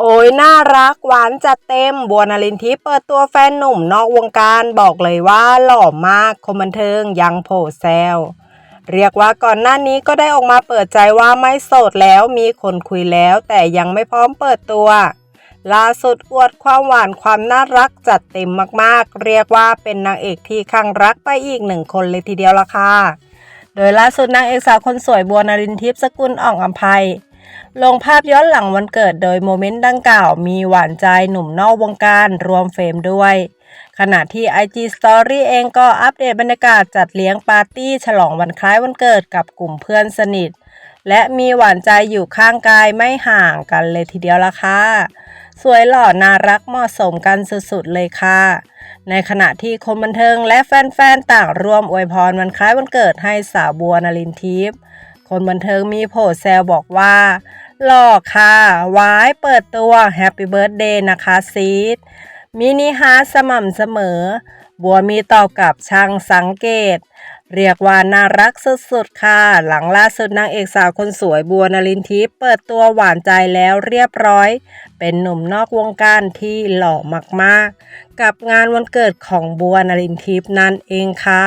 โอ้ยน่ารักหวานจัดเต็มบัวนารินทิเปิดตัวแฟนหนุ่มนอกวงการบอกเลยว่าหล่อมากคนบันเทิงยังโผล่แซวเรียกว่าก่อนหน้านี้ก็ได้ออกมาเปิดใจว่าไม่โสดแล้วมีคนคุยแล้ว แต่ยังไม่พร้อมเปิดตัว ล่าสุดอวดความหวานความน่ารักจัดเต็มมากๆ เรียกว่าเป็นนางเอกที่ข้างรักไปอีกหนึ่งคนเลยทีเดียวละค่ะโดยล่าสุดนางเอกสาวคนสวยบัวนารินทิพย์สกุลอ่องอัมภัย ลงภาพย้อนหลังวันเกิดโดยโมเมนต์ดังกล่าวมีหวานใจหนุ่มนอกวงการรวมเฟรมด้วย ขณะที่ IG Story เองก็อัปเดตบรรยากาศจัดเลี้ยงปาร์ตี้ฉลองวันคล้ายวันเกิดกับกลุ่มเพื่อนสนิท และมีหวานใจอยู่ข้างกายไม่ห่างกันเลยทีเดียวละค่ะสวยหล่อน่ารักเหมาะสมกันสุดๆเลยค่ะ ในขณะที่คนบันเทิงและแฟนๆ ต่างร่วมอวยพรวันคล้ายวันเกิดให้สาวบัวนลินทิพย์ คนบันเทิงมีโพสแซวบอกว่า หล่อค่ะไว้เปิดตัวแฮปปี้เบิร์ดเดย์นะคะซีดมินิฮาร์สม่ำเสมอ บัวมีตอบกลับช่างสังเกต เรียกว่าน่ารักสุดๆค่ะ หลังล่าสุดนางเอกสาวคนสวยบัวนลินทิพย์เปิดตัวหวานใจแล้วเรียบร้อย เป็นหนุ่มนอกวงการที่หล่อมากๆ กับงานวันเกิดของบัวนลินทิพย์นั่นเองค่ะ